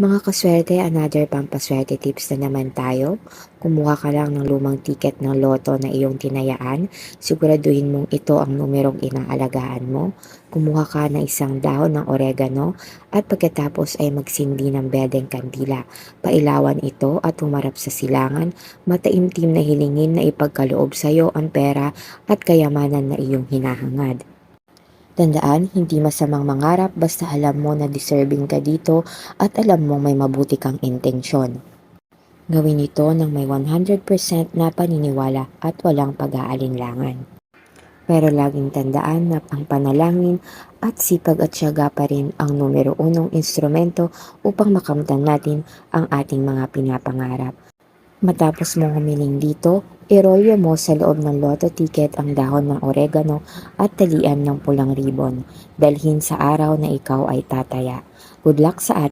Mga kaswerte, another pampaswerte tips na naman tayo. Kumuha ka lang ng lumang tiket ng loto na iyong tinayaan. Siguraduhin mong ito ang numerong inaalagaan mo. Kumuha ka ng isang dahon ng oregano at pagkatapos ay magsindi ng bedeng kandila. Pailawan ito at humarap sa silangan. Mataimtim na hilingin na ipagkaloob sa iyo ang pera at kayamanan na iyong hinahangad. Tandaan, hindi masamang mangarap basta alam mo na deserving ka dito at alam mong may mabuti kang intensyon. Gawin ito ng may 100% na paniniwala at walang pag-aalinlangan. Pero laging tandaan na ang panalangin at sipag at syaga pa rin ang numero unong instrumento upang makamtan natin ang ating mga pinapangarap. Matapos mong humiling dito, irolyo mo sa loob ng lotto ticket ang dahon ng oregano at talian ng pulang ribon. Dalhin sa araw na ikaw ay tataya. Good luck sa atin.